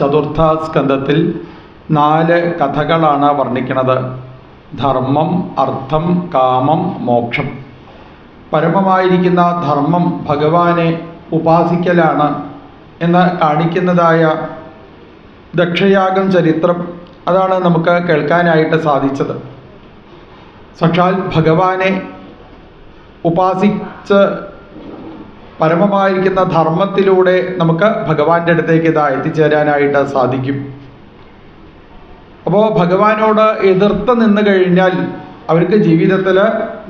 ചതുർത്ഥ സ്കന്ധത്തിൽ നാല് കഥകളാണ് വർണിക്കുന്നത്. ധർമ്മം അർത്ഥം കാമം മോക്ഷം. പരമമായിരിക്കുന്ന ധർമ്മം ഭഗവാനെ ഉപാസിക്കലാണ് എന്ന് കാണിക്കുന്നതായ ദക്ഷയാഗം ചരിത്രം അതാണ് നമുക്ക് കേൾക്കാനായിട്ട് സാധിച്ചത്. സാക്ഷാൽ ഭഗവാനെ ഉപാസിച്ച് പരമമായിരിക്കുന്ന ധർമ്മത്തിലൂടെ നമുക്ക് ഭഗവാന്റെ അടുത്തേക്ക് ഇതാ എത്തിച്ചേരാനായിട്ട് സാധിക്കും. അപ്പോൾ ഭഗവാനോട് എതിർത്ത് നിന്ന് കഴിഞ്ഞാൽ അവർക്ക് ജീവിതത്തിൽ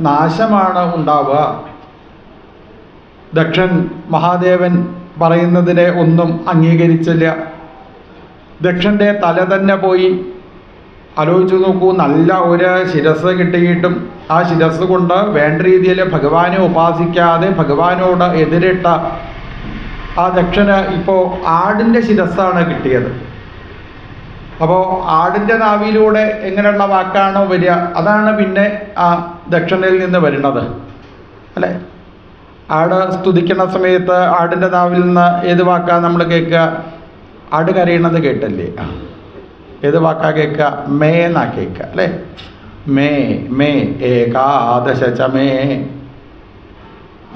നാശമാണ് ഉണ്ടാവുക. ദക്ഷൻ മഹാദേവൻ പറയുന്നതിനെ ഒന്നും അംഗീകരിച്ചില്ല. ദക്ഷന്റെ തല തന്നെ പോയി. ആലോചിച്ച് നോക്കൂ നല്ല ഒരു ശിരസ് കിട്ടിയിട്ടും ആ ശിരസ് കൊണ്ട് വേണ്ട രീതിയിൽ ഭഗവാനെ ഉപാസിക്കാതെ ഭഗവാനോട് എതിരിട്ട ആ ദക്ഷന് ഇപ്പോൾ ആടിന്റെ ശിരസ്സാണ് കിട്ടിയത്. അപ്പോൾ ആടിന്റെ നാവിലൂടെ എങ്ങനെയുള്ള വാക്കാണോ വരിക അതാണ് പിന്നെ ആ ദക്ഷണയിൽ നിന്ന് വരുന്നത്. അല്ലേ? ആട് സ്തുതിക്കുന്ന സമയത്ത് ആടിന്റെ നാവിൽ നിന്ന് ഏത് വാക്കാണ് നമ്മൾ കേൾക്കുക? ആട് കരയണത് കേട്ടല്ലേ? ആ. ഏത് വാക്കാ കേൾക്കുക? മേ എന്നാ കേൾക്കുക അല്ലേ? മേ മേ ഏകാദശ ച മേ.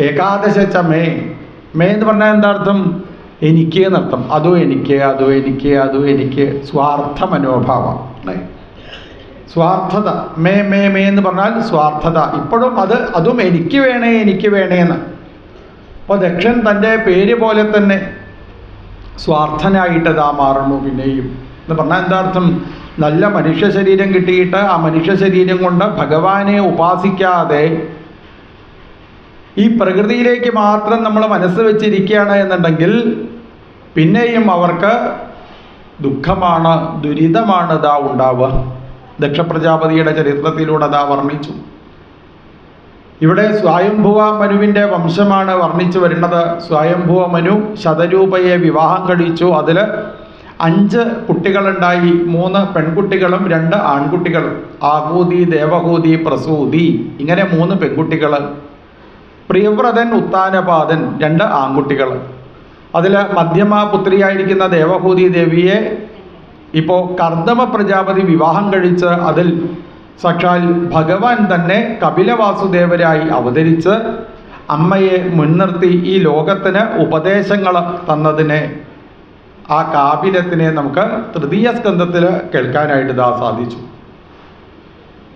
ഏകാദശ ച മേ. മേ എന്ന് പറഞ്ഞാൽ എന്താ അർത്ഥം? എനിക്ക് എന്നർത്ഥം അതും എനിക്ക് അതും എനിക്ക് അതും എനിക്ക്. സ്വാർത്ഥ മനോഭാവം അല്ലേ? സ്വാർത്ഥത. മേ മേ മേ എന്ന് പറഞ്ഞാൽ സ്വാർത്ഥത. ഇപ്പോഴും അത് അതും എനിക്ക് വേണേ എനിക്ക് വേണേ എന്ന്. അപ്പോൾ ദക്ഷൻ തന്റെ പേര് പോലെ തന്നെ സ്വാർത്ഥനായിട്ടതാ മാറുന്നു പിന്നെയും. എന്ന് പറഞ്ഞാൽ എന്താ അർത്ഥം? നല്ല മനുഷ്യ ശരീരം കിട്ടിയിട്ട് ആ മനുഷ്യ ശരീരം കൊണ്ട് ഭഗവാനെ ഉപാസിക്കാതെ ഈ പ്രകൃതിയിലേക്ക് മാത്രം നമ്മൾ മനസ്സ് വെച്ചിരിക്കുകയാണ് എന്നുണ്ടെങ്കിൽ പിന്നെയും അവർക്ക് ദുഃഖമാണ് ദുരിതമാണ് ഇതാ ഉണ്ടാവുക. ദക്ഷപ്രജാപതിയുടെ ചരിത്രത്തിലൂടെ അതാ വർണിച്ചു. ഇവിടെ സ്വയംഭുവ മനുവിന്റെ വംശമാണ് വർണിച്ചു വരുന്നത്. സ്വയംഭുവ മനു ശതരൂപയെ വിവാഹം കഴിച്ചു. അതിൽ അഞ്ച് കുട്ടികളുണ്ടായി. മൂന്ന് പെൺകുട്ടികളും രണ്ട് ആൺകുട്ടികളും. ആഹൂതി ദേവഹൂതി പ്രസൂതി. ഇങ്ങനെ മൂന്ന് പെൺകുട്ടികൾ പ്രിയവ്രതൻ ഉത്താനപാതൻ രണ്ട് ആൺകുട്ടികൾ അതിൽ മധ്യമ പുത്രിയായിരിക്കുന്ന ദേവഹൂതി ദേവിയെ ഇപ്പോൾ കർദമ പ്രജാപതി വിവാഹം കഴിച്ച് അതിൽ സാക്ഷാൽ ഭഗവാൻ തന്നെ കപിലവാസുദേവരായി അവതരിച്ച് അമ്മയെ മുൻനിർത്തി ഈ ലോകത്തിന് ഉപദേശങ്ങൾ തന്നതിനെ ആ കാപിലത്തിനെ നമുക്ക് തൃതീയ സ്കന്ധത്തിൽ കേൾക്കാനായിട്ട് ഇതാ സാധിച്ചു.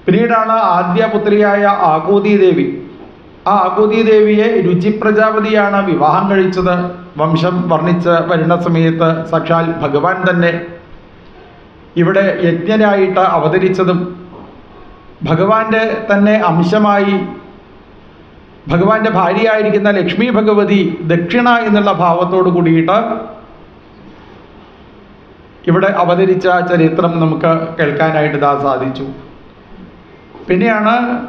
പിന്നീടാണ് ആദ്യ പുത്രിയായ ആകൂതി ദേവി ആ ആകൂതി ദേവിയെ രുചി പ്രജാപതിയാണ് വിവാഹം കഴിച്ചത്. വംശം വർണിച്ച് വരുന്ന സമയത്ത് സാക്ഷാൽ ഭഗവാൻ തന്നെ ഇവിടെ യജ്ഞനായിട്ട് അവതരിച്ചതും ഭഗവാന്റെ തന്നെ അംശമായി ഭഗവാന്റെ ഭാര്യയായിരിക്കുന്ന ലക്ഷ്മി ഭഗവതി ദക്ഷിണ എന്നുള്ള ഭാവത്തോട് കൂടിയിട്ട് ഇവിടെ അവതരിച്ച ചരിത്രം നമുക്ക് കേൾക്കാനായിട്ട് ഇതാ സാധിച്ചു. പിന്നെയാണ്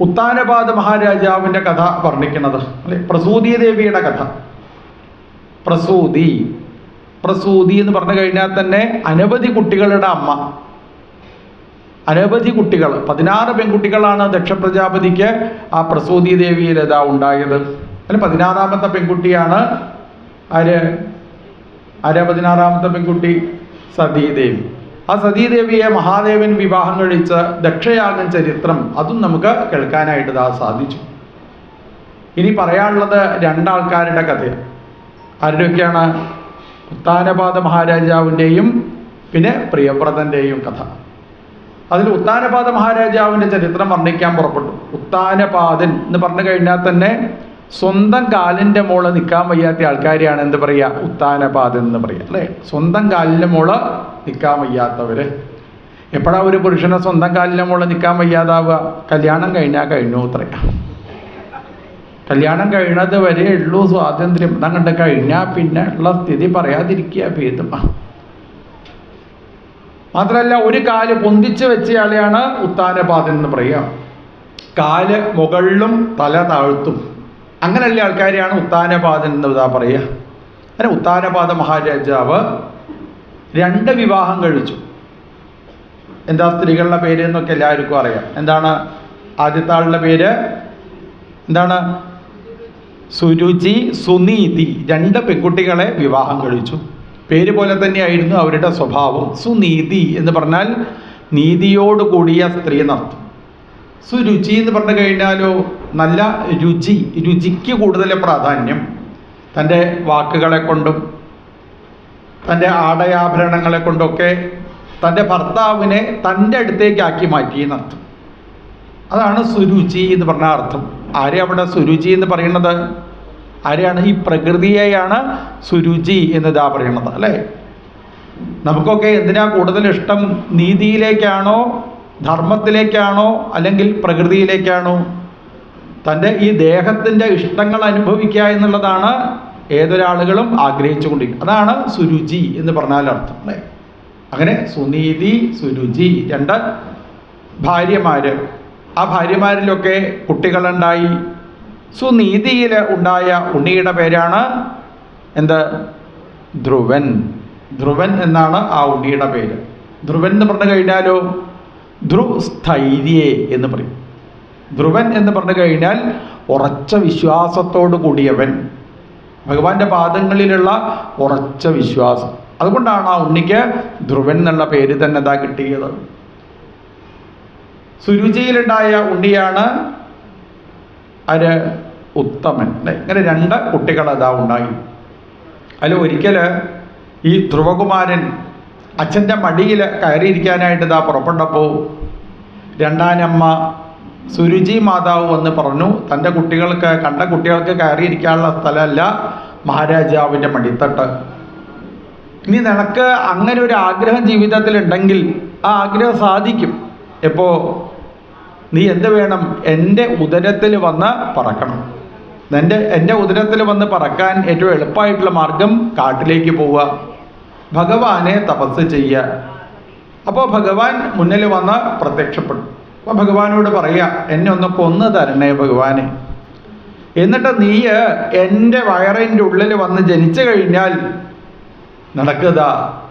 ഉത്താനപാദ മഹാരാജാവിന്റെ കഥ വർണിക്കുന്നത്. അല്ലെ? പ്രസൂതി ദേവിയുടെ കഥ. പ്രസൂതി. പ്രസൂതി എന്ന് പറഞ്ഞു കഴിഞ്ഞാൽ തന്നെ അനവധി കുട്ടികളുടെ അമ്മ. അനവധി കുട്ടികൾ. പതിനാറ് പെൺകുട്ടികളാണ് ദക്ഷപ്രജാപതിക്ക് ആ പ്രസൂതി ദേവിയിൽ ഇതാ ഉണ്ടായത്. അതിൽ പതിനാറാമത്തെ പെൺകുട്ടിയാണ് ആര്? ആരാ പതിനാറാമത്തെ പെൺകുട്ടി സതീദേവി. ആ സതീദേവിയെ മഹാദേവൻ വിവാഹം കഴിച്ച ദക്ഷയാഗം ചരിത്രം അതും നമുക്ക് കേൾക്കാനായിട്ട് ഇതാ സാധിച്ചു. ഇനി പറയാനുള്ളത് രണ്ടാൾക്കാരുടെ കഥയാണ് ആരുടെയൊക്കെയാണ്? ഉത്താനപാദ മഹാരാജാവിന്റെയും പിന്നെ പ്രിയവ്രതന്റെയും കഥ. അതിൽ ഉത്താനപാദ മഹാരാജാവിന്റെ ചരിത്രം വർണിക്കാൻ പുറപ്പെട്ടു. ഉത്താനപാദൻ എന്ന് പറഞ്ഞു കഴിഞ്ഞാൽ തന്നെ സ്വന്തം കാലിന്റെ മോൾ നിൽക്കാൻ വയ്യാത്ത ആൾക്കാരെയാണ് എന്ത് പറയുക ഉത്താനപാത എന്ന് പറയുക അല്ലേ? സ്വന്തം കാലിന്റെ മോൾ നിൽക്കാൻ വയ്യാത്തവർ എപ്പോഴാ ഒരു പുരുഷനെ സ്വന്തം കാലിന്റെ മോൾ നിൽക്കാൻ വയ്യാതാവുക? കല്യാണം കഴിഞ്ഞാൽ കഴിഞ്ഞു അത്രയാ കല്യാണം കഴിയണത് വരെ ഉള്ളൂ സ്വാതന്ത്ര്യം. അതങ്ങോട്ട് കഴിഞ്ഞാൽ പിന്നെ ഉള്ള സ്ഥിതി പറയാതിരിക്കുക ഭേദമാ മാത്രമല്ല ഒരു കാൽ പൊന്തിച്ച് വെച്ചയാളെയാണ് ഉത്താനപാദൻ എന്ന് പറയുക കാൽ മുകളിലും തല താഴ്ത്തും. അങ്ങനെയുള്ള ആൾക്കാരെയാണ് ഉത്താനപാദൻ എന്ന് ഇതാ പറയുക. അങ്ങനെ ഉത്താനപാദ മഹാരാജാവ് രണ്ട് വിവാഹം കഴിച്ചു. എന്താ സ്ത്രീകളുടെ പേര് എന്നൊക്കെ എല്ലാവർക്കും അറിയാം. എന്താണ് ആദ്യത്തെ ആളുടെ പേര്? എന്താണ്? സുരുചി സുനീതി. രണ്ട് പെൺകുട്ടികളെ വിവാഹം കഴിച്ചു. പേര് പോലെ തന്നെയായിരുന്നു അവരുടെ സ്വഭാവം. സുനീതി എന്ന് പറഞ്ഞാൽ നീതിയോട് കൂടിയ സ്ത്രീ നടത്തും സുരുചി എന്ന് പറഞ്ഞു കഴിഞ്ഞാലോ നല്ല രുചി രുചിക്ക് കൂടുതൽ പ്രാധാന്യം തന്റെ വാക്കുകളെ കൊണ്ടും തന്റെ ആടയാഭരണങ്ങളെ കൊണ്ടൊക്കെ തന്റെ ഭർത്താവിനെ തന്റെ അടുത്തേക്കാക്കി മാറ്റി എന്നർത്ഥം. അതാണ് സുരുചി എന്ന് പറഞ്ഞ അർത്ഥം. ആരെ അവിടെ സുരുചി എന്ന് പറയുന്നത്? ആരെയാണ്? ഈ പ്രകൃതിയെയാണ് സുരുചി എന്നിതാ പറയുന്നത് അല്ലേ? നമുക്കൊക്കെ എന്തിനാ കൂടുതൽ ഇഷ്ടം? നീതിയിലേക്കാണോ ധർമ്മത്തിലേക്കാണോ അല്ലെങ്കിൽ പ്രകൃതിയിലേക്കാണോ? തന്റെ ഈ ദേഹത്തിന്റെ ഇഷ്ടങ്ങൾ അനുഭവിക്കുക എന്നുള്ളതാണ് ഏതൊരാളുകളും ആഗ്രഹിച്ചു കൊണ്ടിരിക്കുന്നത് അതാണ് സുരുചി എന്ന് പറഞ്ഞാൽ അർത്ഥം അല്ലേ? അങ്ങനെ സുനീതി സുരുചി രണ്ട് ഭാര്യമാർ ആ ഭാര്യമാരിലൊക്കെ കുട്ടികളുണ്ടായി. സുനീതിയിൽ ഉണ്ടായ ഉണ്ണിയുടെ പേരാണ് എന്ത്? ധ്രുവൻ. ധ്രുവൻ എന്നാണ് ആ ഉണ്ണിയുടെ പേര്. ധ്രുവൻ എന്ന് പറഞ്ഞു കഴിഞ്ഞാലോ? ധ്രുവ് സ്ഥൈര്യേ എന്ന് പറയും. ധ്രുവൻ എന്ന് പറഞ്ഞു കഴിഞ്ഞാൽ ഉറച്ച വിശ്വാസത്തോടു കൂടിയവൻ. ഭഗവാന്റെ പാദങ്ങളിലുള്ള ഉറച്ച വിശ്വാസം. അതുകൊണ്ടാണ് ആ ഉണ്ണിക്ക് ധ്രുവൻ എന്നുള്ള പേര് തന്നെ ഇതാ കിട്ടിയത്. സുരുചിയിലുണ്ടായ ഉണ്ണിയാണ് അര് ഉത്തമൻ. ഇങ്ങനെ രണ്ട് കുട്ടികൾ അതാ ഉണ്ടായി. അതിൽ ഒരിക്കൽ ഈ ധ്രുവകുമാരൻ അച്ഛന്റെ മടിയിൽ കയറിയിരിക്കാനായിട്ട് ഇതാ പുറപ്പെട്ടപ്പോൾ രണ്ടാനമ്മ സുരുചി മാതാവ് വന്ന് പറഞ്ഞു തന്റെ കുട്ടികൾക്ക് കണ്ട കുട്ടികൾക്ക് കയറിയിരിക്കാനുള്ള സ്ഥലമല്ല മഹാരാജാവിന്റെ മടിത്തട്ട്. ഇനി നിനക്ക് അങ്ങനെ ഒരു ആഗ്രഹം ജീവിതത്തിൽ ഉണ്ടെങ്കിൽ ആ ആഗ്രഹം സാധിക്കും. എപ്പോ? നീ എന്ത് വേണം? എന്റെ ഉദരത്തിൽ വന്ന് പറക്കണം. എന്റെ എന്റെ ഉദരത്തിൽ വന്ന് പറക്കാൻ ഏറ്റവും എളുപ്പമായിട്ടുള്ള മാർഗം കാട്ടിലേക്ക് പോവുക. ഭഗവാനെ തപസ് ചെയ്യുക. അപ്പോൾ ഭഗവാൻ മുന്നിൽ വന്ന് പ്രത്യക്ഷപ്പെടും. അപ്പോൾ ഭഗവാനോട് പറയുക എന്നെ ഒന്ന് കൊന്നു തരണേ ഭഗവാനെ. എന്നിട്ട് നീ എന്റെ വയറിന്റെ ഉള്ളിൽ വന്ന് ജനിച്ചു കഴിഞ്ഞാൽ നടക്കുക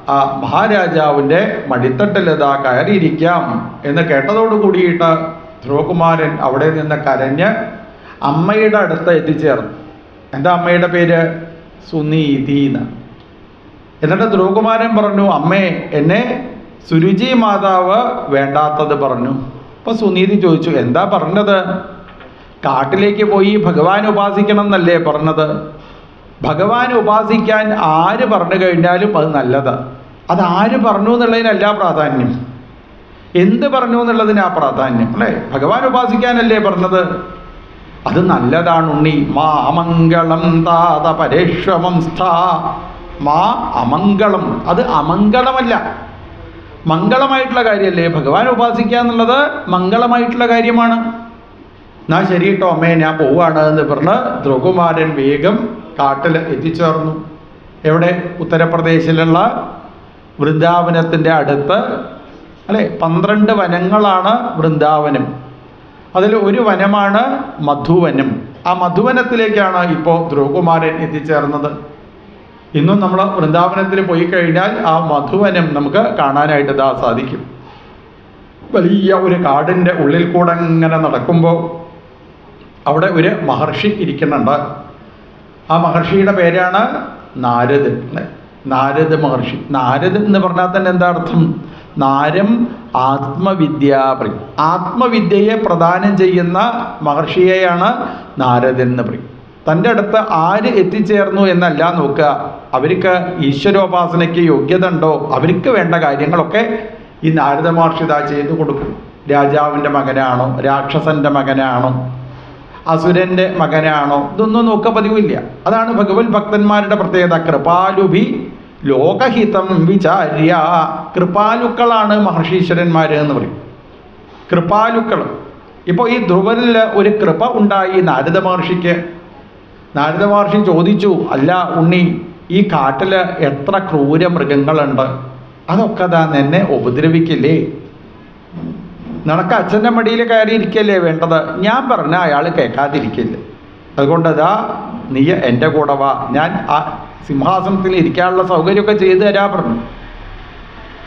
ആ മഹാരാജാവിന്റെ മടിത്തട്ടിലിതാ കയറിയിരിക്കാം എന്ന് കേട്ടതോട് കൂടിയിട്ട് ധ്രുവകുമാരൻ അവിടെ നിന്ന് കരഞ്ഞ് അമ്മയുടെ അടുത്ത് എത്തിച്ചേർന്നു. എന്താ അമ്മയുടെ പേര്? സുനീതി എന്ന്. എന്നിട്ട് ധ്രുവകുമാരൻ പറഞ്ഞു അമ്മേ എന്നെ സുരുചി മാതാവ് വേണ്ടാത്തത് പറഞ്ഞു. അപ്പോൾ സുനീതി ചോദിച്ചു എന്താ പറഞ്ഞത്? കാട്ടിലേക്ക് പോയി ഭഗവാൻ ഉപാസിക്കണം എന്നല്ലേ പറഞ്ഞത്? ഭഗവാൻ ഉപാസിക്കാൻ ആര് പറഞ്ഞു കഴിഞ്ഞാലും അത് നല്ലത്. അത് ആര് പറഞ്ഞു എന്നുള്ളതിനല്ല പ്രാധാന്യം. എന്ത് പറഞ്ഞു എന്നുള്ളതിനാ പ്രാധാന്യം അല്ലേ? ഭഗവാൻ ഉപാസിക്കാനല്ലേ പറഞ്ഞത്? അത് നല്ലതാണ് ഉണ്ണി. മാ അമംഗളം താത പരേക്ഷമം സ്ഥാ മാ അമംഗളം. അത് അമംഗളമല്ല. മംഗളമായിട്ടുള്ള കാര്യമല്ലേ ഭഗവാൻ ഉപാസിക്കുക എന്നുള്ളത് മംഗളമായിട്ടുള്ള കാര്യമാണ്. എന്നാ ശരി കേട്ടോ അമ്മേ ഞാൻ പോവാണ് എന്ന് പറഞ്ഞ് ധ്രുകുമാരൻ വേഗം കാട്ടിൽ എത്തിച്ചേർന്നു. എവിടെ? ഉത്തർപ്രദേശിലുള്ള വൃന്ദാവനത്തിന്റെ അടുത്ത്. അല്ലേ? പന്ത്രണ്ട് വനങ്ങളാണ് വൃന്ദാവനം. അതിൽ ഒരു വനമാണ് മധുവനം. ആ മധുവനത്തിലേക്കാണ് ഇപ്പോൾ ധ്രുവകുമാരൻ എത്തിച്ചേർന്നത്. ഇന്നും നമ്മൾ വൃന്ദാവനത്തിൽ പോയി കഴിഞ്ഞാൽ ആ മധുവനം നമുക്ക് കാണാനായിട്ട് ഇതാ സാധിക്കും. വലിയ ഒരു കാടിന്റെ ഉള്ളിൽ കൂടെ ഇങ്ങനെ നടക്കുമ്പോൾ അവിടെ ഒരു മഹർഷി ഇരിക്കുന്നുണ്ട്. ആ മഹർഷിയുടെ പേരാണ് നാരദൻ നാരദ മഹർഷി. നാരദൻ എന്ന് പറഞ്ഞാൽ തന്നെ എന്താ അർത്ഥം? നാരം ആത്മവിദ്യ പറയും ആത്മവിദ്യയെ പ്രദാനം ചെയ്യുന്ന മഹർഷിയെയാണ് നാരദൻ എന്ന് പറയും. തന്റെ അടുത്ത് ആര് എത്തിച്ചേർന്നു എന്നല്ല നോക്കുക. അവർക്ക് ഈശ്വരോപാസനയ്ക്ക് യോഗ്യത ഉണ്ടോ അവർക്ക് വേണ്ട കാര്യങ്ങളൊക്കെ ഈ നാരദ മഹർഷി ഇതാ ചെയ്തു കൊടുക്കും. രാജാവിന്റെ മകനാണോ? രാക്ഷസന്റെ മകനാണോ? അസുരന്റെ മകനാണോ? ഇതൊന്നും നോക്ക പതിവില്ല. അതാണ് ഭഗവത് ഭക്തന്മാരുടെ പ്രത്യേകത. കൃപാലുഭി ലോകഹിതം വിചാര്യ. കൃപാലുക്കളാണ് മഹർഷീശ്വരന്മാർ എന്ന് പറയും. കൃപാലുക്കൾ. ഇപ്പോൾ ഈ ധ്രുവനിൽ ഒരു കൃപ ഉണ്ടായി നാരദ മഹർഷിക്ക്. നാരദ മഹർഷി ചോദിച്ചു അല്ല ഉണ്ണി ഈ കാട്ടിൽ എത്ര ക്രൂര മൃഗങ്ങളുണ്ട്? അതൊക്കെ താൻ എന്നെ ഉപദ്രവിക്കില്ലേ? നടക്ക അച്ഛന്റെ മടിയിൽ കയറിയിരിക്കല്ലേ വേണ്ടത്? ഞാൻ പറഞ്ഞ അയാൾ കേൾക്കാതിരിക്കില്ല? അതുകൊണ്ട് അതാ നീ എന്റെ കൂടെ വാ. ഞാൻ ആ സിംഹാസനത്തിൽ ഇരിക്കാനുള്ള സൗകര്യമൊക്കെ ചെയ്തു തരാ പറഞ്ഞു.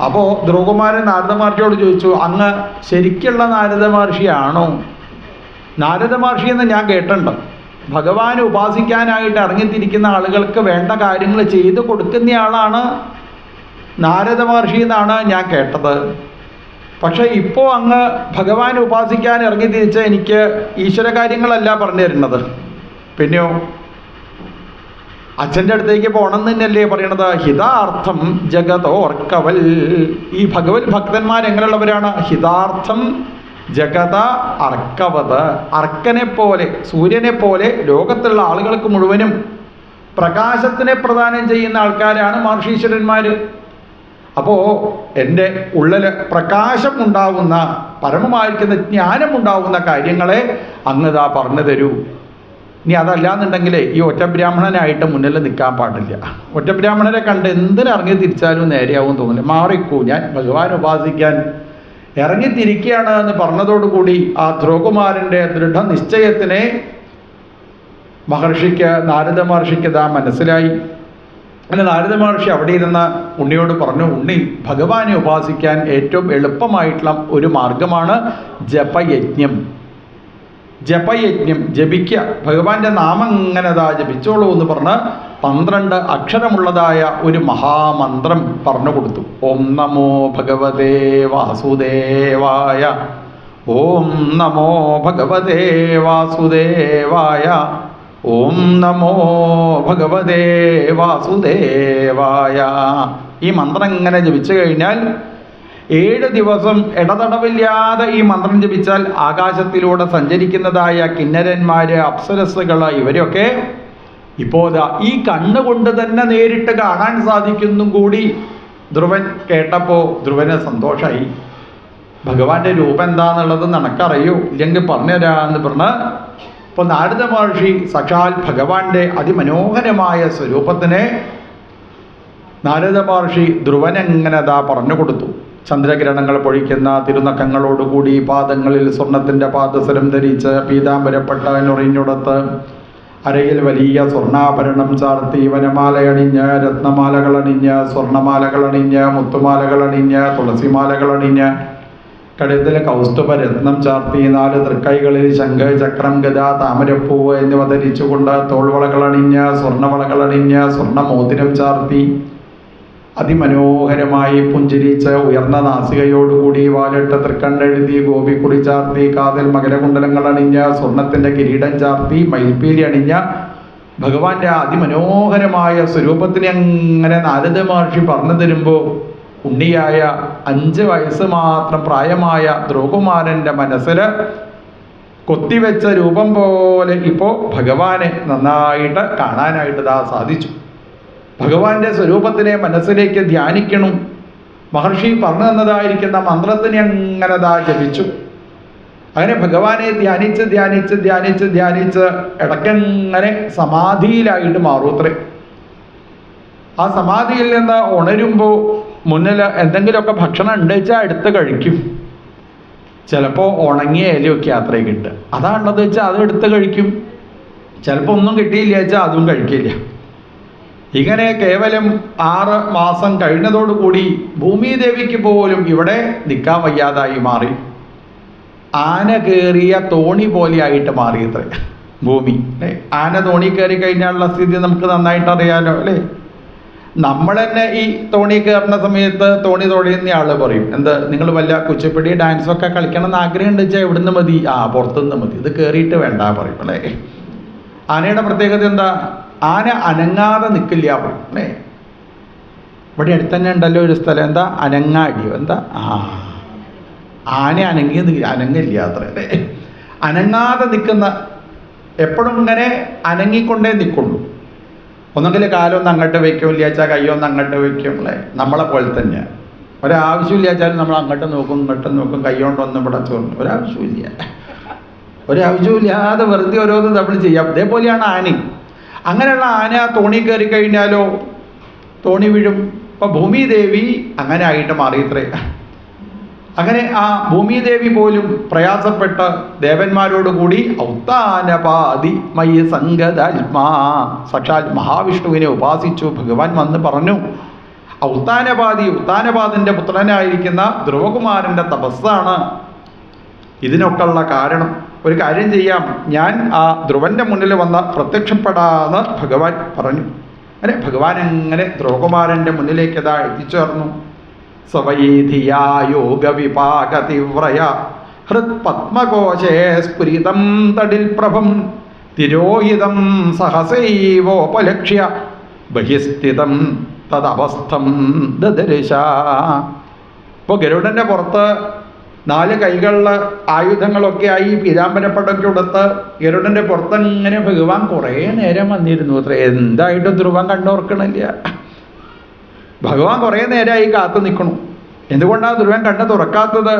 അപ്പോൾ ധ്രുവകുമാരൻ നാരദ മഹർഷിയോട് ചോദിച്ചു അങ്ങ് ശരിക്കുള്ള നാരദ മഹർഷിയാണോ? നാരദ മഹർഷി എന്ന് ഞാൻ കേട്ടിട്ടുണ്ട്. ഭഗവാനെ ഉപാസിക്കാനായിട്ട് ഇറങ്ങിത്തിരിക്കുന്ന ആളുകൾക്ക് വേണ്ട കാര്യങ്ങൾ ചെയ്തു കൊടുക്കുന്നയാളാണ് നാരദ മഹർഷി എന്നാണ് ഞാൻ കേട്ടത്. പക്ഷേ ഇപ്പോൾ അങ്ങ് ഭഗവാനെ ഉപാസിക്കാൻ ഇറങ്ങി തിരിച്ച എനിക്ക് ഈശ്വര കാര്യങ്ങളല്ല പറഞ്ഞു തരുന്നത്. പിന്നെയോ? അച്ഛന്റെ അടുത്തേക്ക് പോകണം തന്നെയല്ലേ പറയണത്? ഹിതാർത്ഥം ജഗതോർക്കവൽ. ഈ ഭഗവത് ഭക്തന്മാർ എങ്ങനെയുള്ളവരാണ് ഹിതാർത്ഥം ജഗത അർക്കവത്. അർക്കനെ പോലെ സൂര്യനെ പോലെ ലോകത്തുള്ള ആളുകൾക്ക് മുഴുവനും പ്രകാശത്തിനെ പ്രദാനം ചെയ്യുന്ന ആൾക്കാരാണ് മഹർഷീശ്വരന്മാർ അപ്പോൾ എന്റെ ഉള്ളിൽ പ്രകാശം ഉണ്ടാവുന്ന പരമമായിരിക്കുന്ന ജ്ഞാനം ഉണ്ടാവുന്ന കാര്യങ്ങളെ അങ്ങ് പറഞ്ഞു തരൂ. ഇനി അതല്ലാന്നുണ്ടെങ്കിൽ ഈ ഒറ്റബ്രാഹ്മണനായിട്ട് മുന്നിൽ നിൽക്കാൻ പാടില്ല. ഒറ്റബ്രാഹ്മണനെ കണ്ട് എന്തിനിറങ്ങി തിരിച്ചാലും നേരെയാവും തോന്നില്ല. മാറിക്കൂ ഞാൻ ഭഗവാൻ ഉപാസിക്കാൻ. ഇറങ്ങിത്തിരിക്കുകയാണ് എന്ന് പറഞ്ഞതോടുകൂടി ആ ധ്രുവകുമാരന്റെ ദൃഢനിശ്ചയത്തിനെ മഹർഷിക്ക് നാരദ മഹർഷിക്ക് ഇതാ മനസ്സിലായി. അങ്ങനെ നാരദ മഹർഷി അവിടെ ഇരുന്ന് ഉണ്ണിയോട് പറഞ്ഞു ഉണ്ണി ഭഗവാനെ ഉപാസിക്കാൻ ഏറ്റവും എളുപ്പമായിട്ടുള്ള ഒരു മാർഗമാണ് ജപയജ്ഞം. ജപയജ്ഞം ജപിക്കുക. ഭഗവാന്റെ നാമം ഇങ്ങനെ അതാ ജപിച്ചോളൂ എന്ന് പറഞ്ഞ് പന്ത്രണ്ട് അക്ഷരമുള്ളതായ ഒരു മഹാമന്ത്രം പറഞ്ഞു കൊടുത്തു ഓം നമോ ഭഗവതേ വാസുദേവായ. ഓം നമോ ഭഗവതേ വാസുദേവായ. ഓം നമോ ഭഗവതേ വാസുദേവായ. ഈ മന്ത്രം ഇങ്ങനെ ജപിച്ചു കഴിഞ്ഞാൽ ഏഴ് ദിവസം ഇടതടവില്ലാതെ ഈ മന്ത്രം ജപിച്ചാൽ ആകാശത്തിലൂടെ സഞ്ചരിക്കുന്നതായ കിന്നരന്മാര് അപ്സരസ്സുകൾ ഇവരൊക്കെ ഇപ്പോൾ ഈ കണ്ണുകൊണ്ട് തന്നെ നേരിട്ട് കാണാൻ സാധിക്കുന്നും കൂടി ധ്രുവൻ കേട്ടപ്പോൾ ധ്രുവന് സന്തോഷമായി ഭഗവാന്റെ രൂപം എന്താന്നുള്ളത് നിനക്കറിയൂ. ഇല്ലെങ്കിൽ പറഞ്ഞുതരാന്ന് പറഞ്ഞ് ഇപ്പോൾ നാരദ മഹർഷി സക്ഷാൽ ഭഗവാന്റെ അതിമനോഹരമായ സ്വരൂപത്തിനെ നാരദ മഹർഷി ധ്രുവനെങ്ങനെ അതാ പറഞ്ഞു കൊടുത്തു. ചന്ദ്രകിരണങ്ങൾ പൊഴിക്കുന്ന തിരുനക്കങ്ങളോടുകൂടി പാദങ്ങളിൽ സ്വർണത്തിന്റെ പാദസരം ധരിച്ച് പീതാംബരപ്പെട്ടവനുറിഞ്ഞുടത്ത് അരയിൽ വലിയ സ്വർണാഭരണം ചാർത്തി വനമാലയണിഞ്ഞ് രത്നമാലകളണിഞ്ഞ് സ്വർണമാലകളണിഞ്ഞ് മുത്തുമാലകളണിഞ്ഞ് തുളസിമാലകളണിഞ്ഞ് കഴുത്തിൽ കൗസ്തുഭ രത്നം ചാർത്തി നാല് തൃക്കൈകളിൽ ശംഖ് ചക്രം ഗത താമരപ്പൂവ് എന്നിവ ധരിച്ചുകൊണ്ട് തോൾവളകളണിഞ്ഞ് സ്വർണവളകളണിഞ്ഞ് സ്വർണ മോതിരം ചാർത്തി അതിമനോഹരമായി പുഞ്ചിരിച്ച് ഉയർന്ന നാസികയോടുകൂടി വാലിട്ട തൃക്കണ്ണെഴുതി ഗോപി കുടി ചാർത്തി കാതിൽ മകരകുണ്ടലങ്ങൾ അണിഞ്ഞ് സ്വർണത്തിന്റെ കിരീടം ചാർത്തി മയിൽപ്പീലി അണിഞ്ഞ ഭഗവാന്റെ അതിമനോഹരമായ സ്വരൂപത്തിനെ അങ്ങനെ നാരദ മഹർഷി പറഞ്ഞു തരുമ്പോൾ ഉണ്ണിയായ അഞ്ച് വയസ്സ് മാത്രം പ്രായമായ ധ്രുവകുമാരന്റെ മനസ്സിൽ കൊത്തിവെച്ച രൂപം പോലെ ഇപ്പോൾ ഭഗവാനെ നന്നായിട്ട് കാണാനായിട്ട് ദാ സാധിച്ചു. ഭഗവാന്റെ സ്വരൂപത്തിനെ മനസ്സിലേക്ക് ധ്യാനിക്കണം. മഹർഷി പറഞ്ഞു തന്നതായിരിക്കുന്ന മന്ത്രത്തിനെ അങ്ങനെ ദാ ജപിച്ചു. അങ്ങനെ ഭഗവാനെ ധ്യാനിച്ച് ധ്യാനിച്ച് ധ്യാനിച്ച് ധ്യാനിച്ച് ഇടയ്ക്കങ്ങനെ സമാധിയിലായിട്ട് മാറൂത്രേ ആ സമാധിയിൽ നിന്ന് ഉണരുമ്പോൾ മുന്നിൽ എന്തെങ്കിലുമൊക്കെ ഭക്ഷണം ഉണ്ട് വെച്ചാൽ എടുത്ത് കഴിക്കും. ചിലപ്പോൾ ഉണങ്ങിയ ഇലയൊക്കെ യാത്രയെ കിട്ടുക. അതാണുള്ളത് വെച്ചാൽ അത് എടുത്ത് കഴിക്കും. ചിലപ്പോൾ ഒന്നും കിട്ടിയില്ല വെച്ചാൽ അതും കഴിക്കില്ല. ഇങ്ങനെ കേവലം ആറ് മാസം കഴിഞ്ഞതോടുകൂടി ഭൂമിദേവിക്ക് പോലും ഇവിടെ നിൽക്കാൻ വയ്യാതായി മാറി. ആന കയറിയ തോണി പോലെയായിട്ട് മാറി ഇത്ര. ഭൂമി അല്ലേ? ആന തോണി കയറി കഴിഞ്ഞാലുള്ള സ്ഥിതി നമുക്ക് നന്നായിട്ട് അറിയാലോ അല്ലേ? നമ്മൾ തന്നെ ഈ തോണി കയറുന്ന സമയത്ത് തോണി തുഴയുന്ന ആൾ പറയും എന്ത് നിങ്ങൾ വല്ല കുച്ചിപ്പിടി ഡാൻസൊക്കെ കളിക്കണം എന്ന് ആഗ്രഹം ഉണ്ട് വെച്ചാൽ എവിടുന്ന് മതി. ആ പുറത്തുനിന്ന് മതി ഇത് കയറിയിട്ട് വേണ്ട പറയും അല്ലേ? ആനയുടെ പ്രത്യേകത എന്താ? ആന അനങ്ങാതെ നിൽക്കില്ല അല്ലേ? ഇവിടെ അടുത്ത് തന്നെ ഉണ്ടല്ലോ ഒരു സ്ഥലം. എന്താ? അനങ്ങാടിയോ? എന്താ? ആ. ആന അനങ്ങി അനങ്ങില്ല അത്ര. അല്ലേ? അനങ്ങാതെ നിൽക്കുന്ന എപ്പോഴും ഇങ്ങനെ അനങ്ങിക്കൊണ്ടേ നിൽക്കുള്ളൂ ഒന്നെങ്കിൽ കാലൊന്ന് അങ്ങോട്ട് വയ്ക്കും ഇല്ലാച്ചാൽ കയ്യൊന്ന് അങ്ങോട്ട് വയ്ക്കും അല്ലേ? നമ്മളെ പോലെ തന്നെ. ഒരാവശ്യമില്ലാച്ചാലും നമ്മൾ അങ്ങോട്ട് നോക്കും ഇങ്ങോട്ട് നോക്കും കൈകൊണ്ടൊന്നും ഇവിടെ ചോറും ഒരാവശ്യമില്ല. ഒരാവശ്യമില്ലാതെ വെറുതെ ഓരോന്ന് നമ്മൾ ചെയ്യാം. ഇതേപോലെയാണ് ആന. അങ്ങനെയുള്ള ആന തോണി കയറി കഴിഞ്ഞാലോ? തോണി വീഴും. ഇപ്പം ഭൂമിദേവി അങ്ങനെ ആയിട്ട് മാറിയത്രേ അങ്ങനെ ആ ഭൂമിദേവി പോലും പ്രയാസപ്പെട്ട ദേവന്മാരോട് കൂടി ഔത്താനപാതി മയ്യ സംഗതാത്മാ സാക്ഷാൽ മഹാവിഷ്ണുവിനെ ഉപാസിച്ചു. ഭഗവാൻ വന്ന് പറഞ്ഞു ഔത്താനപാതി ഉത്താനപാദിന്റെ പുത്രനായിരിക്കുന്ന ധ്രുവകുമാരന്റെ തപസ്സാണ് ഇതിനൊക്കെയുള്ള കാരണം. ഒരു കാര്യം ചെയ്യാം. ഞാൻ ആ ധ്രുവന്റെ മുന്നിൽ വന്ന പ്രത്യക്ഷപ്പെടാന്ന് ഭഗവാൻ പറഞ്ഞു. അല്ലെ? ഭഗവാൻ എങ്ങനെ ധ്രുവകുമാരന്റെ മുന്നിലേക്ക് ഇതാ എത്തിച്ചേർന്നു. സ്വവൈധിയാ യോഗവിപാക തീവ്രയ ഹൃത്പത്മകോശേ സ്ഫുരിതം തടിൽ പ്രഭം തിരോഹിതം സഹസൈവോപലക്ഷ്യ ബഹിസ്ഥിതം തദവസ്ഥം ദദർശ ഇപ്പോൾ ഗരുഡന്റെ പുറത്ത് നാല് കൈകളിൽ ആയുധങ്ങളൊക്കെ ആയി പീതാംബരപ്പടമൊക്കെ കൊടുത്ത് ഗരുഡന്റെ പുറത്തങ്ങനെ ഭഗവാൻ കുറേ നേരം വന്നിരുന്നു. അത്ര എന്തായിട്ടും ധ്രുവം കണ്ണോർക്കണില്ല. ഭഗവാൻ കുറേ നേരമായി കാത്തു നിൽക്കണു എന്തുകൊണ്ടാണ് ധ്രുവൻ കണ്ണ് തുറക്കാത്തത്?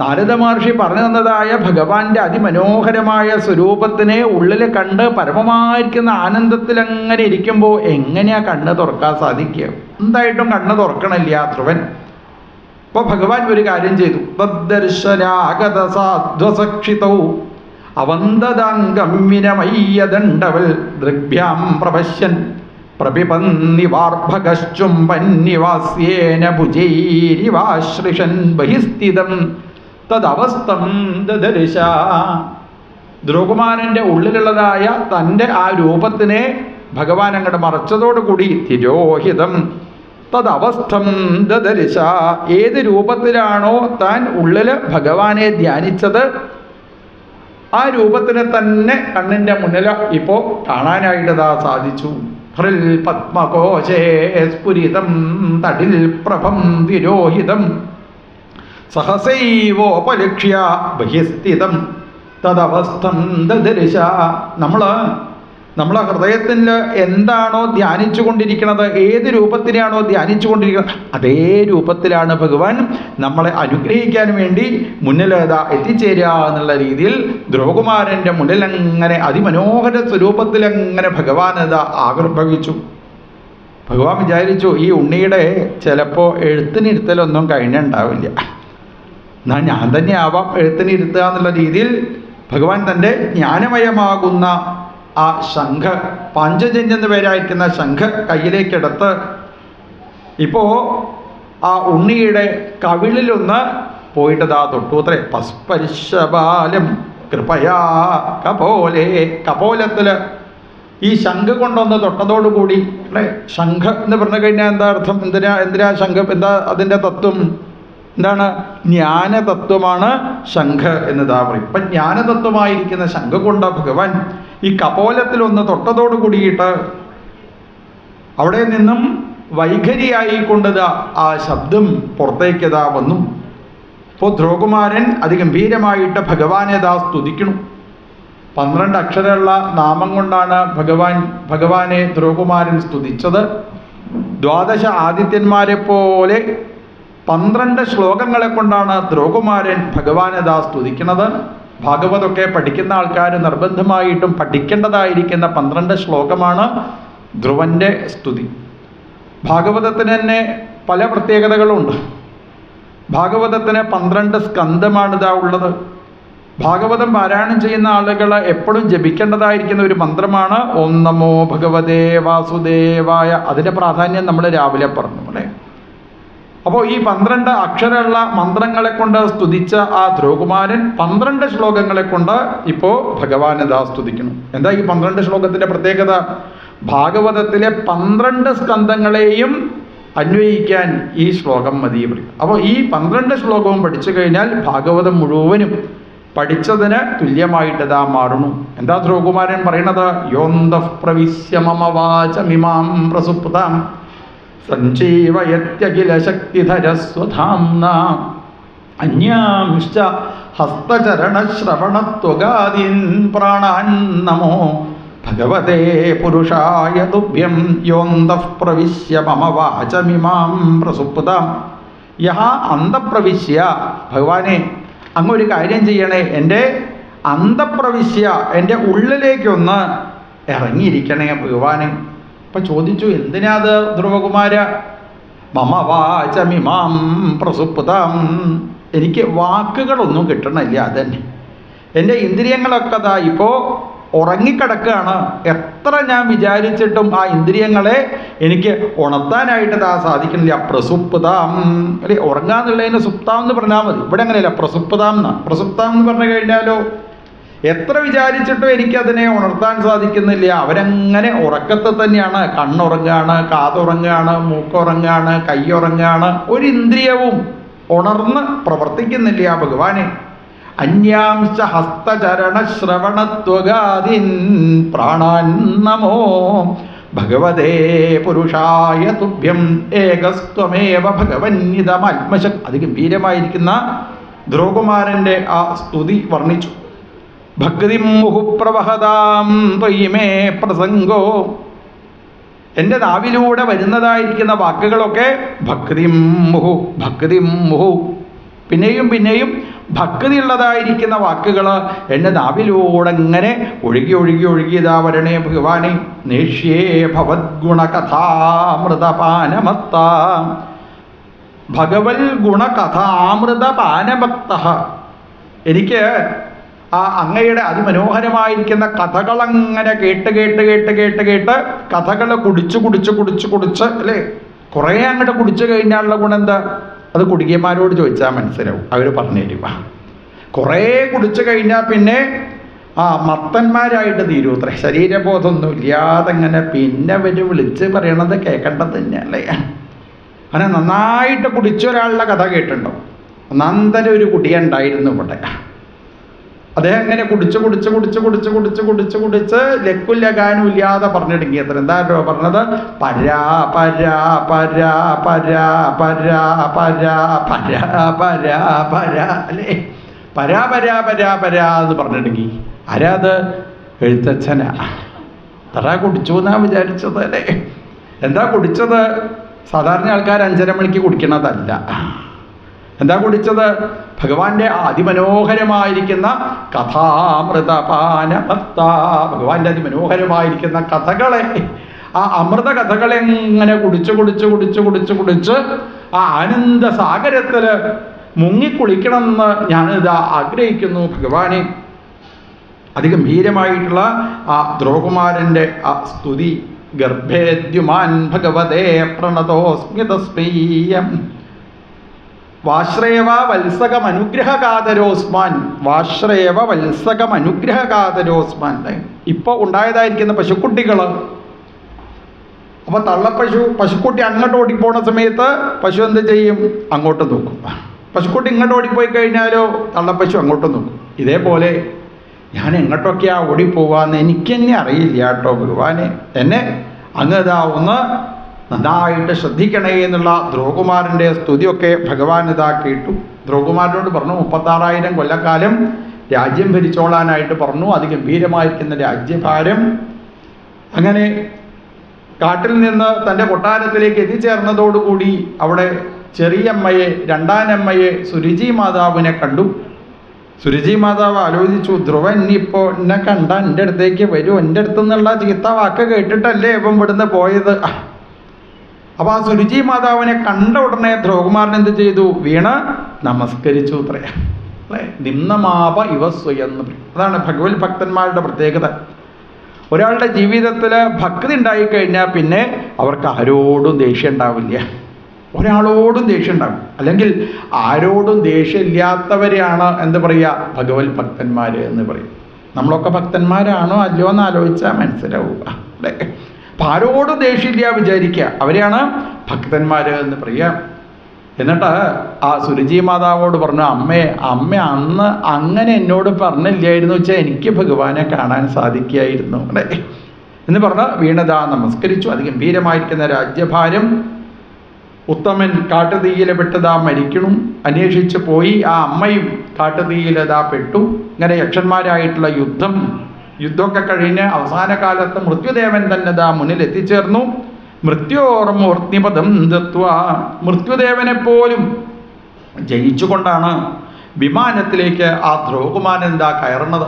നാരദ മഹർഷി പറഞ്ഞു തന്നതായ ഭഗവാന്റെ അതിമനോഹരമായ സ്വരൂപത്തിനെ ഉള്ളിൽ കണ്ട് പരമമായിരിക്കുന്ന ആനന്ദത്തിൽ അങ്ങനെ ഇരിക്കുമ്പോൾ എങ്ങനെയാ കണ്ണ് തുറക്കാൻ സാധിക്കുക? എന്തായിട്ടും കണ്ണ് തുറക്കണില്ല ധ്രുവൻ. അപ്പോൾ ഭഗവാൻ ഒരു കാര്യം ചെയ്തു. തദ്ദർശനാഗത സാധ്വസക്ഷിതൗ അവന്തദാംഗം വിനമയ്യദണ്ഡവൽ ദൃഗ്ഭ്യാം പ്രപശ്യൻ പ്രപിപന്നിവാർഭകശ്ചുംബന്നിവാസ്യേന ഭുജൈരിവാശ്രിഷൻ ബഹിസ്ഥിതം തദവസ്ഥം ദദർശ. ധ്രുവകുമാരന്റെ ഉള്ളിലുള്ളതായ തന്റെ ആ രൂപത്തിനെ ഭഗവാൻ അങ്ങോട്ട് മറച്ചതോടുകൂടി തിരോഹിതം തദവസ്ഥം ദദരിശ. ഏത് രൂപത്തിലാണോ താൻ ഉള്ളിൽ ഭഗവാനെ ധ്യാനിച്ചത് ആ രൂപത്തിനെ തന്നെ കണ്ണിന്റെ മുന്നിൽ ഇപ്പോൾ കാണാനായിട്ടതാ സാധിച്ചു. ഹൃൽ പത്മകോശേ സ്ഫുരിതം തടിൽ പ്രഭം വിരോഹിതം. സഹസൈവോപലക്ഷ്യ ബഹിസ്ഥിതം. തദവസ്ഥം ദദരിശ. നമ്മൾ നമ്മളെ ഹൃദയത്തിൽ എന്താണോ ധ്യാനിച്ചു കൊണ്ടിരിക്കുന്നത് ഏത് രൂപത്തിനെയാണോ ധ്യാനിച്ചു കൊണ്ടിരിക്കുന്നത് അതേ രൂപത്തിലാണ് ഭഗവാൻ നമ്മളെ അനുഗ്രഹിക്കാൻ വേണ്ടി മുന്നിലേതാ എത്തിച്ചേരുക എന്നുള്ള രീതിയിൽ ധ്രുവകുമാരന്റെ മുന്നിൽ അങ്ങനെ അതിമനോഹര സ്വരൂപത്തിൽ അങ്ങനെ ഭഗവാൻ ഇതാ ആവിർഭവിച്ചു. ഭഗവാൻ വിചാരിച്ചു ഈ ഉണ്ണിയുടെ ചിലപ്പോൾ എഴുത്തിനിരുത്തലൊന്നും കഴിഞ്ഞുണ്ടാവില്ല എന്നാൽ ഞാൻ തന്നെ ആവാം എഴുത്തിനിരുത്തുക എന്നുള്ള രീതിയിൽ ഭഗവാൻ തന്റെ ജ്ഞാനമയമാകുന്ന ആ ശംഖ പഞ്ചജന്യ എന്ന പേരായിരിക്കുന്ന ശംഖ കയ്യിലേക്കെടുത്ത് ഇപ്പോൾ ആ ഉണ്ണിയുടെ കവിളിലൊന്ന് പോയിട്ട് തൊട്ടു അത്രേ പസ്പരിശബാലം കൃപയാ കപോലേ. കപോലത്തിൽ ഈ ശംഖ് കൊണ്ടൊന്ന് തൊട്ടതോടുകൂടി അല്ലേ? ശംഖ് എന്ന് പറഞ്ഞു കഴിഞ്ഞാൽ എന്താ അർത്ഥം? എന്തിനാ എന്തിനാ ശംഖ്? എന്താ അതിന്റെ തത്വം? എന്താണ്? ജ്ഞാനതത്വമാണ് ശംഖ് എന്നതാ പറയും ഇപ്പം ജ്ഞാനതത്വമായിരിക്കുന്ന ശംഖ് കൊണ്ട ഭഗവാൻ ഈ കപോലത്തിൽ ഒന്ന് തൊട്ടതോട് കൂടിയിട്ട് അവിടെ നിന്നും വൈഖരിയായിക്കൊണ്ടത് ആ ശബ്ദം പുറത്തേക്കതാ വന്നു. ഇപ്പോൾ ധ്രുവകുമാരൻ അതിഗംഭീരമായിട്ട് ഭഗവാനെ ദാ സ്തുതിക്കണം പന്ത്രണ്ട് അക്ഷരമുള്ള നാമം കൊണ്ടാണ് ഭഗവാൻ ഭഗവാനെ ധ്രുവകുമാരൻ സ്തുതിച്ചത്. ദ്വാദശ ആദിത്യന്മാരെ പോലെ പന്ത്രണ്ട് ശ്ലോകങ്ങളെ കൊണ്ടാണ് ധ്രുവകുമാരൻ ഭഗവാനെ ദാ സ്തുതിക്കുന്നത്. ഭാഗവതമൊക്കെ പഠിക്കുന്ന ആൾക്കാർ നിർബന്ധമായിട്ടും പഠിക്കേണ്ടതായിരിക്കുന്ന പന്ത്രണ്ട് ശ്ലോകമാണ് ധ്രുവന്റെ സ്തുതി. ഭാഗവതത്തിന് തന്നെ പല പ്രത്യേകതകളുണ്ട്. ഭാഗവതത്തിന് പന്ത്രണ്ട് സ്കന്ധമാണ് ഇതാ ഉള്ളത്. ഭാഗവതം പാരായണം ചെയ്യുന്ന ആളുകൾ എപ്പോഴും ജപിക്കേണ്ടതായിരിക്കുന്ന ഒരു മന്ത്രമാണ് ഓം നമോ ഭഗവതേ വാസുദേവായ അതിന്റെ പ്രാധാന്യം നമ്മൾ രാവിലെ പറഞ്ഞു അല്ലേ? അപ്പോൾ ഈ പന്ത്രണ്ട് അക്ഷരമുള്ള മന്ത്രങ്ങളെ കൊണ്ട് സ്തുതിച്ച ആ ധ്രുവകുമാരൻ പന്ത്രണ്ട് ശ്ലോകങ്ങളെ കൊണ്ട് ഇപ്പോൾ ദാ സ്തുതിക്കുന്നു. എന്താ ഈ പന്ത്രണ്ട് ശ്ലോകത്തിന്റെ പ്രത്യേകത? ഭാഗവതത്തിലെ പന്ത്രണ്ട് സ്കന്ധങ്ങളെയും അന്വയിക്കാൻ ഈ ശ്ലോകം മതി പറയും. അപ്പോൾ ഈ പന്ത്രണ്ട് ശ്ലോകവും പഠിച്ചു കഴിഞ്ഞാൽ ഭാഗവതം മുഴുവനും പഠിച്ചതിന് തുല്യമായിട്ട് ഇതാ മാറുന്നു. എന്താ ധ്രുവകുമാരൻ പറയണത് യോന്ത പ്രവിശ്യ മമ വാചമിമാം പ്രസുപ്താം സഞ്ജീവയത്യഖില ശക്തിധരസ്വധാംന അന്യാംശ്ച ഹസ്തചരണശ്രവണത്വഗാദീൻ പ്രാണാൻ നമോ. ഭഗവതേ പുരുഷായ തുഭ്യം യോന്ത പ്രവിശ്യ മമ വാചമിമാം പ്രസുപ്താം. യഹ അന്തപ്രവിശ്യ. ഭഗവാനെ അങ്ങ് ഒരു കാര്യം ചെയ്യണേ. എന്റെ അന്തപ്രവിശ്യ എന്റെ ഉള്ളിലേക്കൊന്ന് ഇറങ്ങിയിരിക്കണേ ഭഗവാനെ. അപ്പം ചോദിച്ചു എന്തിനാ അത് ധ്രുവകുമാര? മമ വാചമിമാം പ്രസുപ്താം. എനിക്ക് വാക്കുകളൊന്നും കിട്ടണില്ല അതന്നെ. എന്റെ ഇന്ദ്രിയങ്ങളൊക്കെ അതാ ഇപ്പോൾ ഉറങ്ങിക്കിടക്കുകയാണ്. എത്ര ഞാൻ വിചാരിച്ചിട്ടും ആ ഇന്ദ്രിയങ്ങളെ എനിക്ക് ഉണർത്താനായിട്ട് ദാ സാധിക്കണില്ല. പ്രസുപ്താം. അല്ലെ ഉറങ്ങാന്നുള്ളതിന് സുപ്താം എന്ന് പറഞ്ഞാൽ മതി. ഇവിടെ അങ്ങനെയല്ല പ്രസുപ്താം എന്നാ? പ്രസുപ്താം എന്ന് പറഞ്ഞു കഴിഞ്ഞാലോ? എത്ര വിചാരിച്ചിട്ടും എനിക്കതിനെ ഉണർത്താൻ സാധിക്കുന്നില്ല. അവരങ്ങനെ ഉറക്കത്തെ തന്നെയാണ്. കണ്ണുറങ്ങാണ് കാതുറങ്ങാണ് മൂക്കുറങ്ങാണ് കൈയുറങ്ങാണ്. ഒരു ഇന്ദ്രിയവും ഉണർന്ന് പ്രവർത്തിക്കുന്നില്ല ഭഗവാനെ. അന്യാംശ ഹസ്തചരണ ശ്രവണത്വഗാദിൻ പ്രാണാൻ നമോ ഭഗവതേ പുരുഷായ തുഭ്യം ഏകസ്ത്വമേവ ഭഗവന്യതമാത്മശക് അതിഗംഭീരമായിരിക്കുന്ന ധ്രുവകുമാരന്റെ ആ സ്തുതി വർണിച്ചു. ഭക്തി മുഹുപ്രവഹതാം ത്വയിമേ പ്രസംഗോ. എന്റെ നാവിലൂടെ വരുന്നതായിരിക്കുന്ന വാക്കുകളൊക്കെ ഭക്തി മുഹു ഭക്തി മുഹു. പിന്നെയും പിന്നെയും ഭക്തിയുള്ളതായിരിക്കുന്ന വാക്കുകൾ എന്റെ നാവിലൂടെ ഇങ്ങനെ ഒഴുകി ഒഴുകി ഒഴുകിയതാ വരണേ ഭഗവാനെ. നേഷ്യേ ഭവദ്ഗുണകഥാമൃതപാനമത്ത ഭഗവത് ഗുണകഥാമൃതപാനഭക്ത എനിക്ക് ആ അങ്ങയുടെ അതിമനോഹരമായിരിക്കുന്ന കഥകൾ അങ്ങനെ കേട്ട് കേട്ട് കേട്ട് കേട്ട് കേട്ട് കഥകൾ കുടിച്ച് കുടിച്ച് കുടിച്ച് കുടിച്ച് അല്ലേ? കുറേ അങ്ങോട്ട് കുടിച്ചു കഴിഞ്ഞാലുള്ള ഗുണം എന്താ? അത് കുടുങ്ങിയന്മാരോട് ചോദിച്ചാൽ മനസ്സിലാവും. അവർ പറഞ്ഞു തരുക കുറേ കുടിച്ചു കഴിഞ്ഞാൽ പിന്നെ ആ മത്തന്മാരായിട്ട് തീരൂത്രേ. ശരീരബോധമൊന്നും ഇല്ലാതെ അങ്ങനെ പിന്നെ അവർ വിളിച്ച് പറയണത് കേൾക്കേണ്ടത് തന്നെയല്ലേ അങ്ങനെ നന്നായിട്ട് കുടിച്ച ഒരാളുടെ കഥ കേട്ടിട്ടുണ്ടോ? നന്ദന ഒരു കുടിയുണ്ടായിരുന്നു ഇവിടെ. അദ്ദേഹം ഇങ്ങനെ കുടിച്ച് കുടിച്ച് കുടിച്ച് കുടിച്ച് കുടിച്ച് കുടിച്ച് കുടിച്ച് ലക്കുല്ല ലഗാനും ഇല്ലാതെ പറഞ്ഞിടുങ്ങി അത്ര എന്താണോ പറഞ്ഞത് പരാ പരാ പരാ പരാ പരാ പരാ പരാ പരാ പരാ അല്ലേ പരാ പരാ പരാ പരാ എന്ന് പറഞ്ഞിടുങ്ങി ആരാ അത് എഴുത്തച്ഛനാ അത്ര കുടിച്ചു എന്നാ വിചാരിച്ചത് അല്ലേ എന്താ കുടിച്ചത് സാധാരണ ആൾക്കാർ അഞ്ചര മണിക്ക് കുടിക്കണതല്ല എന്താ കുടിച്ചത്? ഭഗവാന്റെ അതിമനോഹരമായിരിക്കുന്ന കഥാമൃതപാന ഭക്ത ഭഗവാന്റെ അതിമനോഹരമായിരിക്കുന്ന കഥകളെ ആ അമൃത കഥകളെ ഇങ്ങനെ കുടിച്ച് കുടിച്ച് കുടിച്ച് കുടിച്ച് കുടിച്ച് ആ ആനന്ദ സാഗരത്തിൽ മുങ്ങിക്കുളിക്കണമെന്ന് ഞാനിതാ ആഗ്രഹിക്കുന്നു. ഭഗവാനെ അതിഗംഭീരമായിട്ടുള്ള ആ ദ്രോകുമാരന്റെ ആ സ്തുതി ഗർഭേദ്യുമാൻ ഭഗവതേ പ്രണതോസ്മ്യതസ്മീയം അനുഗ്രഹകാതരോസ്മാൻ വാശ്രേവ വാശ്രയവ വത്സകമനുഗ്രഹകാതരോസ്മാൻ. ഇപ്പോൾ ഉണ്ടായതായിരിക്കുന്ന പശുക്കുട്ടികൾ അപ്പോൾ തള്ളപ്പശു പശുക്കുട്ടി അങ്ങോട്ട് ഓടിപ്പോണ സമയത്ത് പശു എന്ത് ചെയ്യും? അങ്ങോട്ട് നോക്കും. പശുക്കുട്ടി ഇങ്ങോട്ട് ഓടിപ്പോയി കഴിഞ്ഞാലോ തള്ളപ്പശു അങ്ങോട്ട് നോക്കും. ഇതേപോലെ ഞാൻ എങ്ങോട്ടൊക്കെയാ ഓടിപ്പോവാന്ന് എനിക്ക് തന്നെ അറിയില്ല കേട്ടോ ഭഗവാനെ എന്നെ അങ്ങ് ഇതാ ഒന്ന് നന്നായിട്ട് ശ്രദ്ധിക്കണേ എന്നുള്ള ധ്രുവകുമാരന്റെ സ്തുതിയൊക്കെ ഭഗവാൻ കേട്ടു. ധ്രുവകുമാരനോട് പറഞ്ഞു മുപ്പത്താറായിരം കൊല്ലക്കാലം രാജ്യം ഭരിച്ചോളാനായിട്ട് പറഞ്ഞു. അത് ഗംഭീരമായിരിക്കുന്ന രാജ്യഭാരം. അങ്ങനെ കാട്ടിൽ നിന്ന് തന്റെ കൊട്ടാരത്തിലേക്ക് എത്തിച്ചേർന്നതോടുകൂടി അവിടെ ചെറിയമ്മയെ രണ്ടാനമ്മയെ സുരുചി മാതാവിനെ കണ്ടു. സുരുചി മാതാവ് ആലോചിച്ചു ധ്രുവൻ ഇപ്പോൾ എന്നെ കണ്ട എന്റെ അടുത്തേക്ക് വരും. എന്റെ അടുത്തു നിന്നുള്ള ചീത്ത വാക്ക് കേട്ടിട്ടല്ലേ ഇപ്പം ഇവിടുന്ന് പോയത്? അപ്പോൾ ആ സുരുചി മാതാവിനെ കണ്ട ഉടനെ ധ്രുവകുമാരൻ എന്ത് ചെയ്തു? വീണ് നമസ്കരിച്ചു അത്രയാ അല്ലേ? നിമ്നമാപ ഇവ സ്വയം അതാണ് ഭഗവത് ഭക്തന്മാരുടെ പ്രത്യേകത. ഒരാളുടെ ജീവിതത്തിൽ ഭക്തി ഉണ്ടായി കഴിഞ്ഞാൽ പിന്നെ അവർക്ക് ആരോടും ദേഷ്യം ഉണ്ടാവില്ല. ഒരാളോടും ദേഷ്യം ഉണ്ടാകും അല്ലെങ്കിൽ ആരോടും ദേഷ്യമില്ലാത്തവരെയാണ് എന്ത് പറയുക? ഭഗവത് ഭക്തന്മാർ എന്ന് പറയും. നമ്മളൊക്കെ ഭക്തന്മാരാണോ? അല്ലയോ എന്ന് ആലോചിച്ചാൽ മനസ്സിലാവുക. അല്ലേ? അപ്പം ആരോടും ദേഷ്യമില്ല വിചാരിക്കുക. അവരെയാണ് ഭക്തന്മാർ എന്ന് പറയുക. എന്നിട്ട് ആ സുരുചി മാതാവോട് പറഞ്ഞു അമ്മേ അമ്മ അന്ന് അങ്ങനെ എന്നോട് പറഞ്ഞില്ലായിരുന്നു വെച്ചാൽ എനിക്ക് ഭഗവാനെ കാണാൻ സാധിക്കുകയായിരുന്നു അല്ലേ? എന്ന് പറഞ്ഞ് വീണതാ നമസ്കരിച്ചു. അത് ഗംഭീരമായിരിക്കുന്ന രാജ്യഭാരം ഉത്തമൻ കാട്ടുതീയിലെ പെട്ടതാ മരിക്കണം. അന്വേഷിച്ച് പോയി. ആ അമ്മയും കാട്ടുതീയിലതാ പെട്ടു. ഇങ്ങനെ യക്ഷന്മാരായിട്ടുള്ള യുദ്ധം യുദ്ധമൊക്കെ കഴിഞ്ഞ് അവസാന കാലത്ത് മൃത്യുദേവൻ തന്നെ ദാ മുന്നിൽ എത്തിച്ചേർന്നു. മൃത്യോർമൂർത്തിപദം തത്വ മൃത്യുദേവനെ പോലും ജയിച്ചുകൊണ്ടാണ് വിമാനത്തിലേക്ക് ആ ധ്രുവകുമാരൻ എന്താ കയറുന്നത്.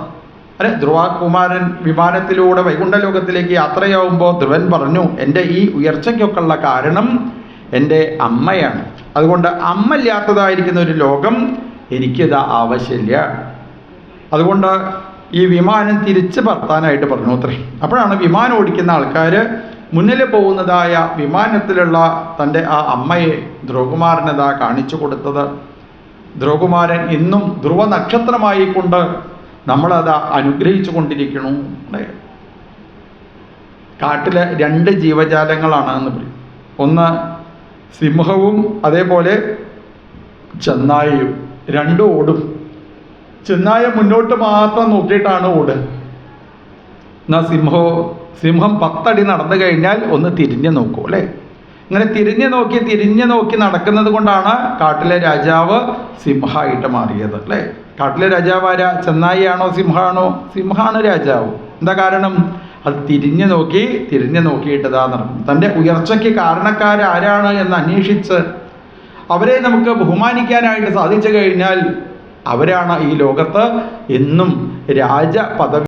അല്ലെ ധ്രുവകുമാരൻ വിമാനത്തിലൂടെ വൈകുണ്ഠലോകത്തിലേക്ക് യാത്രയാവുമ്പോൾ ധ്രുവൻ പറഞ്ഞു എന്റെ ഈ ഉയർച്ചയ്ക്കൊക്കെയുള്ള കാരണം എന്റെ അമ്മയാണ്. അതുകൊണ്ട് അമ്മ ഇല്ലാത്തതായിരിക്കുന്ന ഒരു ലോകം എനിക്കിത് ആവശ്യമില്ല. അതുകൊണ്ട് ഈ വിമാനം തിരിച്ച് പറത്താനായിട്ട് പറഞ്ഞു അത്രേ. അപ്പോഴാണ് വിമാനം ഓടിക്കുന്ന ആൾക്കാർ മുന്നിൽ പോകുന്നതായ വിമാനത്തിലുള്ള തന്റെ ആ അമ്മയെ ധ്രുവകുമാരനതാ കാണിച്ചു കൊടുത്തത്. ധ്രുവകുമാരൻ ഇന്നും ധ്രുവ നക്ഷത്രമായിക്കൊണ്ട് നമ്മളത് അനുഗ്രഹിച്ചു കൊണ്ടിരിക്കണു. കാട്ടിലെ രണ്ട് ജീവജാലങ്ങളാണ് എന്ന് പറയും. ഒന്ന് സിംഹവും അതേപോലെ ചെന്നായയും രണ്ടും ഓടും. ചെന്നായ മുന്നോട്ട് മാത്രം നോക്കിയിട്ടാണ് ഓട്. എന്നാൽ സിംഹോ സിംഹം പത്തടി നടന്നു കഴിഞ്ഞാൽ ഒന്ന് തിരിഞ്ഞു നോക്കൂ അല്ലേ? ഇങ്ങനെ തിരിഞ്ഞു നോക്കി തിരിഞ്ഞു നോക്കി നടക്കുന്നത് കൊണ്ടാണ് കാട്ടിലെ രാജാവ് സിംഹമായിട്ട് മാറിയത് അല്ലേ? കാട്ടിലെ രാജാവ് ആരാ? ചെന്നായിയാണോ സിംഹമാണോ സിംഹമാണ് രാജാവ്. എന്താ കാരണം? അത് തിരിഞ്ഞു നോക്കി തിരിഞ്ഞു നോക്കിയിട്ട് ഇതാ നടക്കും തന്റെ ഉയർച്ചയ്ക്ക് കാരണക്കാരാരാണ് എന്ന് അന്വേഷിച്ച് അവരെ നമുക്ക് ബഹുമാനിക്കാനായിട്ട് സാധിച്ചു കഴിഞ്ഞാൽ അവരാണ് ഈ ലോകത്ത് എന്നും രാജ പദവി